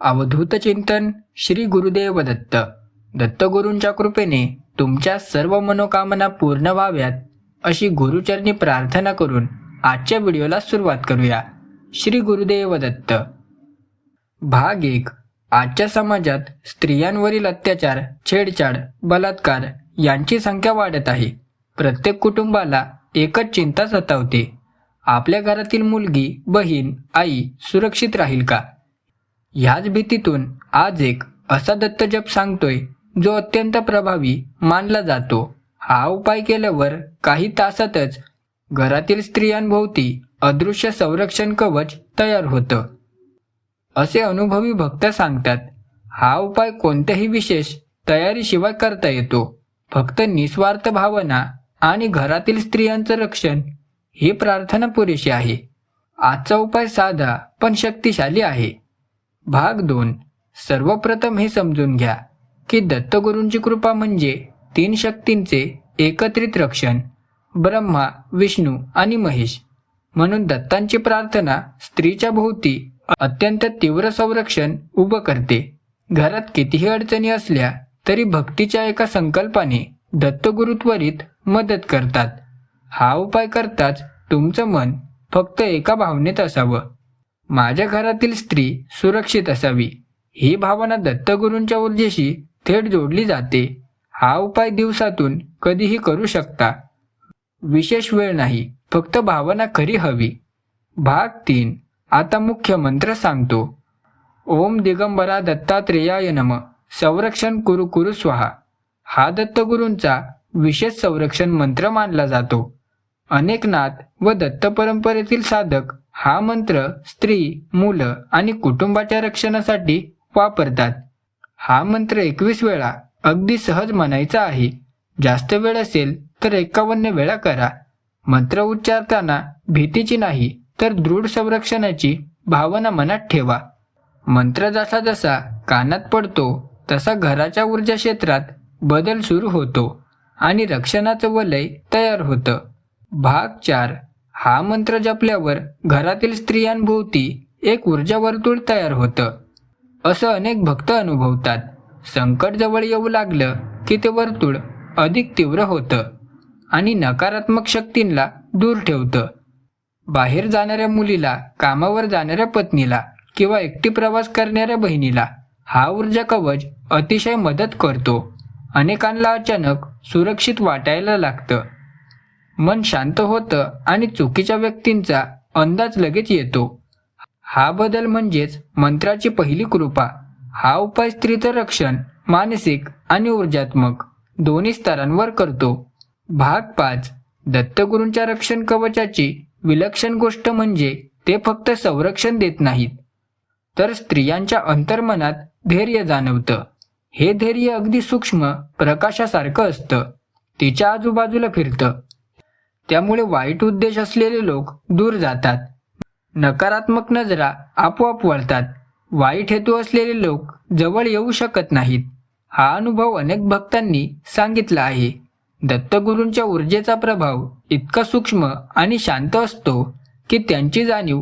अवधूत चिंतन श्री गुरुदेव दत्त. दत्तगुरूंच्या कृपेने तुमच्या सर्व मनोकामना पूर्ण व्हाव्यात अशी गुरुचरणी प्रार्थना करून आजच्या व्हिडिओला सुरुवात करूया. श्री गुरुदेव दत्त. भाग एक. आजच्या समाजात स्त्रियांवरील अत्याचार छेडछाड बलात्कार यांची संख्या वाढत आहे. प्रत्येक कुटुंबाला एकच चिंता सतावते. आपल्या घरातील मुलगी बहीण आई सुरक्षित राहील का? ह्याच भीतीतून आज एक असा दत्तजप सांगतोय जो अत्यंत प्रभावी मानला जातो. हा उपाय केल्यावर काही तासातच घरातील स्त्रियांभोवती अदृश्य संरक्षण कवच तयार होतं. असे अनुभवी भक्त सांगतात हा उपाय कोणत्याही विशेष तयारीशिवाय करता येतो. फक्त निस्वार्थ भावना आणि घरातील स्त्रियांचं रक्षण ही प्रार्थना पुरेशी आहे. आजचा उपाय साधा पण शक्तिशाली आहे. भाग दोन. सर्वप्रथम हे समजून घ्या की दत्तगुरूंची कृपा म्हणजे तीन शक्तींचे एकत्रित रक्षण ब्रह्मा विष्णू आणि महेश. म्हणून दत्तांची प्रार्थना स्त्रीच्या भोवती अत्यंत तीव्र संरक्षण उभं करते. घरात कितीही अडचणी असल्या तरी भक्तीच्या एका संकल्पाने दत्तगुरु त्वरित मदत करतात. हा उपाय करताच तुमचं मन फक्त एका भावनेत असावं. माझ्या घरातील स्त्री सुरक्षित असावी. ही भावना दत्तगुरूंच्या ऊर्जेशी थेट जोडली जाते. हा उपाय दिवसातून कधीही करू शकता. विशेष वेळ नाही फक्त भावना खरी हवी. भाग तीन. आता मुख्य मंत्र सांगतो. ओम दिगंबरा दत्तात्रेयाय नम. संरक्षण कुरु कुरु स्वाहा. हा दत्तगुरूंचा विशेष संरक्षण मंत्र मानला जातो. अनेक नाथ व दत्त परंपरेतील साधक हा मंत्र स्त्री मुलं आणि कुटुंबाच्या रक्षणासाठी वापरतात. हा मंत्र एकवीस वेळा अगदी सहज म्हणायचा आहे. जास्त वेळ असेल तर एकावन्न वेळा करा. मंत्र उच्चारताना भीतीची नाही तर दृढ संरक्षणाची भावना मनात ठेवा. मंत्र जसा जसा कानात पडतो तसा घराच्या ऊर्जा क्षेत्रात बदल सुरू होतो आणि रक्षणाचं वलय तयार होतं. भाग चार. हा मंत्र जपल्यावर घरातील स्त्रियांभोवती एक ऊर्जा वर्तुळ तयार होतं. असं अनेक भक्त अनुभवतात. संकट जवळ येऊ लागलं की ते वर्तुळ अधिक तीव्र होतं आणि नकारात्मक शक्तींना दूर ठेवतं. बाहेर जाणाऱ्या मुलीला कामावर जाणाऱ्या पत्नीला किंवा एकटी प्रवास करणाऱ्या बहिणीला हा ऊर्जा कवच अतिशय मदत करतो. अनेकांना अचानक सुरक्षित वाटायला लागतं. मन शांत होतं आणि चुकीच्या व्यक्तींचा अंदाज लगेच येतो. हा बदल म्हणजेच मंत्राची पहिली कृपा. हा उपाय स्त्रीचं रक्षण मानसिक आणि ऊर्जात्मक दोन्ही स्तरांवर करतो. भाग पाच. दत्तगुरूंच्या रक्षण कवचाची विलक्षण गोष्ट म्हणजे ते फक्त संरक्षण देत नाहीत तर स्त्रियांच्या अंतर्मनात धैर्य जाणवतं. हे धैर्य अगदी सूक्ष्म प्रकाशासारखं असतं. तिच्या आजूबाजूला फिरतं. त्यामुळे वाईट उद्देश असलेले लोक दूर जातात. नकारात्मक नजरा आपोआप वळतात. वाईट हेतू असलेले लोक जवळ येऊ शकत नाहीत. हा अनुभव अनेक भक्तांनी सांगितला आहे. दत्तगुरूंच्या ऊर्जेचा प्रभाव इतका सूक्ष्म आणि शांत असतो की त्यांची जाणीव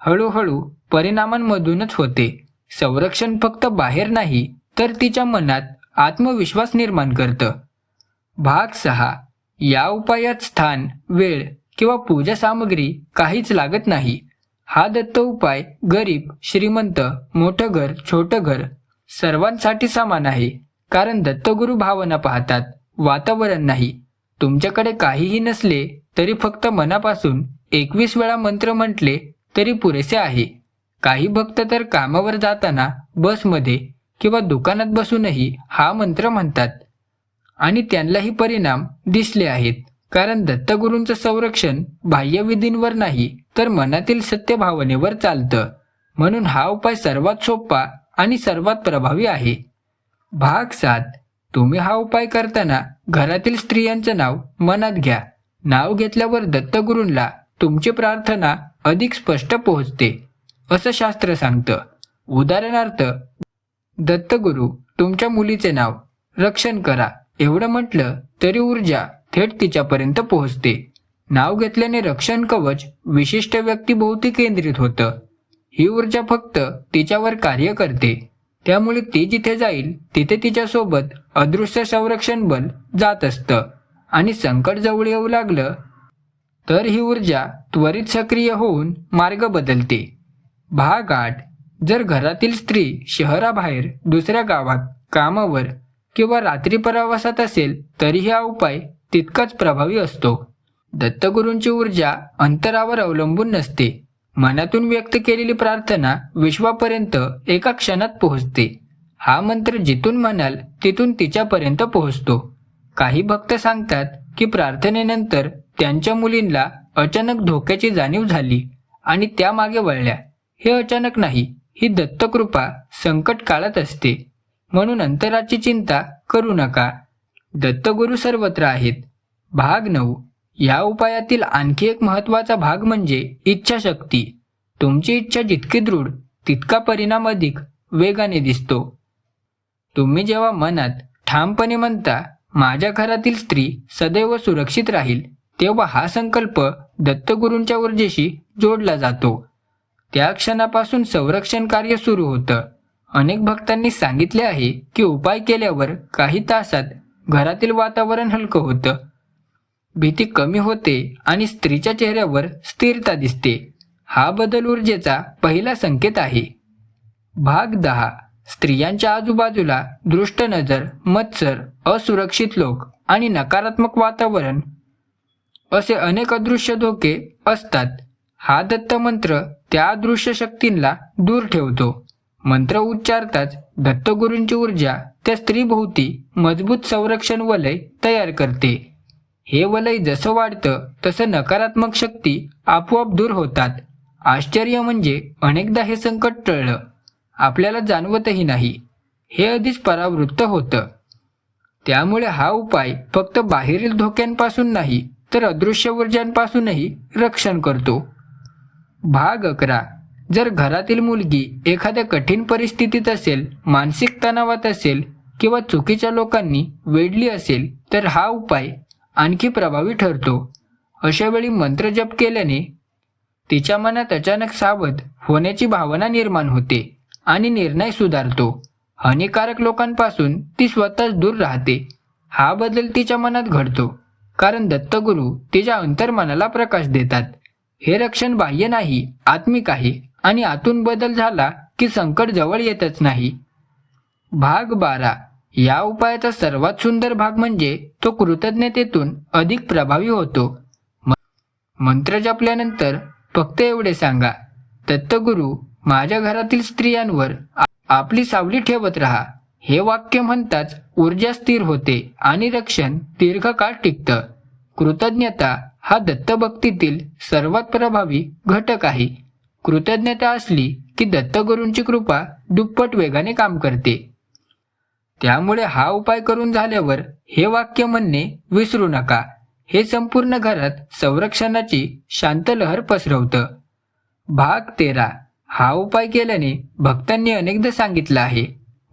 हळूहळू परिणामांमधूनच होते. संरक्षण फक्त बाहेर नाही तर तिच्या मनात आत्मविश्वास निर्माण करतं. भाग सहा. या उपायात स्थान वेळ किंवा पूजा सामग्री काहीच लागत नाही. हा दत्त उपाय गरीब श्रीमंत मोठं घर छोटं घर सर्वांसाठी समान आहे. कारण दत्तगुरु भावना पाहतात वातावरण नाही. तुमच्याकडे काहीही नसले तरी फक्त मनापासून एकवीस वेळा मंत्र म्हटले तरी पुरेसे आहे. काही भक्त तर कामावर जाताना बसमध्ये किंवा दुकानात बसूनही हा मंत्र म्हणतात. आणि त्यांनाही परिणाम दिसले आहेत. कारण दत्तगुरूंचं संरक्षण बाह्यविधींवर नाही तर मनातील सत्य भावनेवर चालतं. म्हणून हा उपाय सर्वात सोपा आणि सर्वात प्रभावी आहे. भाग सात. तुम्ही हा उपाय करताना घरातील स्त्रियांचं नाव मनात घ्या. नाव घेतल्यावर दत्तगुरूंना तुमची प्रार्थना अधिक स्पष्ट पोहोचते असं शास्त्र सांगतं. उदाहरणार्थ दत्तगुरु तुमच्या मुलीचे नाव रक्षण करा. एवढं म्हटलं तरी ऊर्जा थेट तिच्यापर्यंत पोहोचते. नाव घेतल्याने रक्षण कवच विशिष्ट व्यक्तीभोवती केंद्रित होतं. ही ऊर्जा फक्त तिच्यावर कार्य करते. त्यामुळे ती जिथे जाईल तिथे तिच्यासोबत अदृश्य संरक्षण बल जात असतं आणि संकट जवळ येऊ लागलं तर ही ऊर्जा त्वरित सक्रिय होऊन मार्ग बदलते. भाग आठ. जर घरातील स्त्री शहराबाहेर दुसऱ्या गावात कामावर किंवा रात्री प्रवासात असेल तरीही हा उपाय तितकाच प्रभावी असतो. दत्तगुरूंची ऊर्जा अंतरावर अवलंबून नसते. मनातून व्यक्त केलेली प्रार्थना विश्वापर्यंत एका क्षणात पोहोचते. हा मंत्र जिथून म्हणाल तिथून तिच्यापर्यंत पोहोचतो. काही भक्त सांगतात की प्रार्थनेनंतर त्यांच्या मुलींना अचानक धोक्याची जाणीव झाली आणि त्यामागे वळल्या. हे अचानक नाही ही दत्तकृपा संकट काळात असते. म्हणून अंतराची चिंता करू नका. दत्तगुरू सर्वत्र आहेत. भाग नऊ. या उपायातील आणखी एक महत्त्वाचा भाग म्हणजे इच्छाशक्ती. तुमची इच्छा जितकी दृढ तितका परिणाम अधिक वेगाने दिसतो. तुम्ही जेव्हा मनात ठामपणे म्हणता माझ्या घरातील स्त्री सदैव सुरक्षित राहील तेव्हा हा संकल्प दत्तगुरूंच्या ऊर्जेशी जोडला जातो. त्या क्षणापासून संरक्षण कार्य सुरू होतं. अनेक भक्तांनी सांगितले आहे की उपाय केल्यावर काही तासात घरातील वातावरण हलकं होतं. भीती कमी होते आणि स्त्रीच्या चेहऱ्यावर स्थिरता दिसते. हा बदल ऊर्जेचा पहिला संकेत आहे. भाग दहा. स्त्रियांच्या आजूबाजूला दृष्ट नजर मत्सर असुरक्षित लोक आणि नकारात्मक वातावरण असे अनेक अदृश्य धोके असतात. हा दत्त मंत्र त्या अदृश्य शक्तींना दूर ठेवतो. मंत्र उच्चारताच दत्तगुरूंची ऊर्जा त्या स्त्रीभोवती मजबूत संरक्षण वलय तयार करते. हे वलय जसं वाढतं तसं नकारात्मक शक्ती आपोआप दूर होतात. आश्चर्य म्हणजे अनेकदा हे संकट टळलं. आपल्याला जाणवतही नाही. हे आधीच परावृत्त होतं. त्यामुळे हा उपाय फक्त बाहेरील धोक्यांपासून नाही तर अदृश्य ऊर्जांपासूनही रक्षण करतो. भाग अकरा. जर घरातील मुलगी एखाद्या कठीण परिस्थितीत असेल मानसिक तणावात असेल किंवा चुकीच्या लोकांनी वेढली असेल तर हा उपाय आणखी प्रभावी ठरतो. अशा वेळी मंत्र जप केल्याने तिच्या मनात अचानक सावध होण्याची भावना निर्माण होते आणि निर्णय सुधारतो. हानिकारक लोकांपासून ती स्वतःच दूर राहते. हा बदल तिच्या मनात घडतो कारण दत्तगुरू तिच्या अंतर्मनाला प्रकाश देतात. हे रक्षण बाह्य नाही आत्मिक आहे. आणि आतून बदल झाला की संकट जवळ येतच नाही. भाग बारा. या उपायाचा सर्वात सुंदर भाग म्हणजे तो कृतज्ञतेतून अधिक प्रभावी होतो. मंत्र जपल्यानंतर फक्त एवढे सांगा. दत्तगुरू माझ्या घरातील स्त्रियांवर आपली सावली ठेवत राहा. हे वाक्य म्हणताच ऊर्जा स्थिर होते आणि रक्षण दीर्घकाळ टिकतं. कृतज्ञता हा दत्तभक्तीतील सर्वात प्रभावी घटक आहे. कृतज्ञता असली की दत्तगुरूंची कृपा दुप्पट वेगाने काम करते. त्यामुळे हा उपाय करून झाल्यावर हे वाक्य म्हणणे विसरू नका. हे संपूर्ण घरात संरक्षणाची शांत लहर पसरवतं. भाग तेरा. हा उपाय केल्याने भक्तांनी अनेकदा सांगितलं आहे.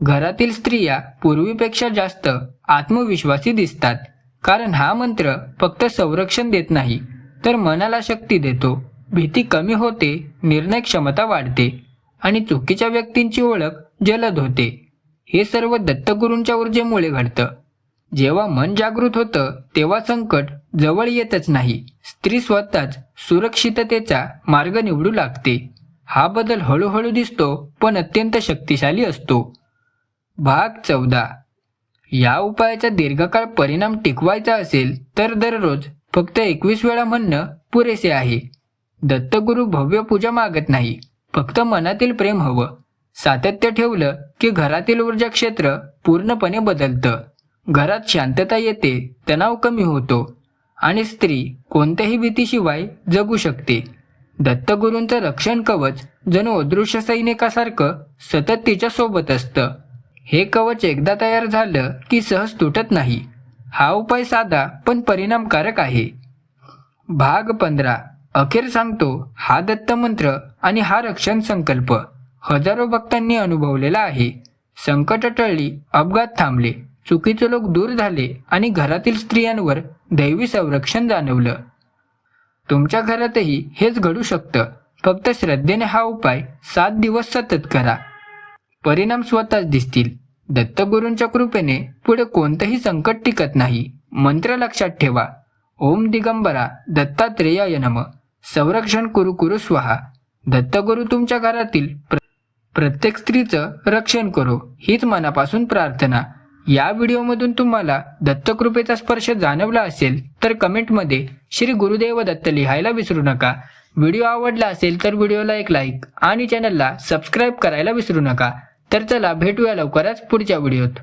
घरातील स्त्रिया पूर्वीपेक्षा जास्त आत्मविश्वासी दिसतात. कारण हा मंत्र फक्त संरक्षण देत नाही तर मनाला शक्ती देतो. भीती कमी होते निर्णय क्षमता वाढते आणि चुकीच्या व्यक्तींची ओळख जलद होते. हे सर्व दत्तगुरूंच्या ऊर्जेमुळे घडतं. जेव्हा मन जागृत होतं तेव्हा संकट जवळ येतच नाही. स्त्री स्वतःच सुरक्षिततेचा मार्ग निवडू लागते. हा बदल हळूहळू दिसतो पण अत्यंत शक्तिशाली असतो. भाग चौदा. या उपायाचा दीर्घकाळ परिणाम टिकवायचा असेल तर दररोज फक्त एकवीस वेळा म्हणणं पुरेसे आहे. दत्तगुरू भव्य पूजा मागत नाही. फक्त मनातील प्रेम हवं. सातत्य ठेवलं की घरातील ऊर्जा क्षेत्र पूर्णपणे बदलतं. घरात शांतता येते तणाव कमी होतो आणि स्त्री कोणत्याही भीतीशिवाय जगू शकते. दत्तगुरूंचं रक्षण कवच जणू अदृश्य सैनिकासारखं सतत तिच्या सोबत असतं. हे कवच एकदा तयार झालं की सहज तुटत नाही. हा उपाय साधा पण परिणामकारक आहे. भाग पंधरा. अखेर सांगतो हा दत्त मंत्र आणि हा रक्षण संकल्प हजारो भक्तांनी अनुभवलेला आहे. संकट टळली अपघात थांबले चुकीचे लोक दूर झाले आणि घरातील स्त्रियांवर दैवी संरक्षण जाणवलं. तुमच्या घरातही हेच घडू शकतं. फक्त श्रद्धेने हा उपाय सात दिवस सतत करा. परिणाम स्वतःच दिसतील. दत्तगुरूंच्या कृपेने पुढे कोणतंही संकट टिकत नाही. मंत्र लक्षात ठेवा. ओम दिगंबरा दत्तात्रेयाय नम. संरक्षण कुरु कुरु स्वाहा. दत्तगुरु तुमच्या घरातील प्र- प्रत्येक स्त्रीचं रक्षण करो हीच मनापासून प्रार्थना. या व्हिडिओमधून तुम्हाला दत्तकृपेचा स्पर्श जाणवला असेल तर कमेंटमध्ये श्री गुरुदेव दत्त लिहायला विसरू नका. व्हिडिओ आवडला असेल तर व्हिडिओला एक लाईक आणि चॅनलला सबस्क्राईब करायला विसरू नका. तर चला भेटूया लवकरच पुढच्या व्हिडिओत.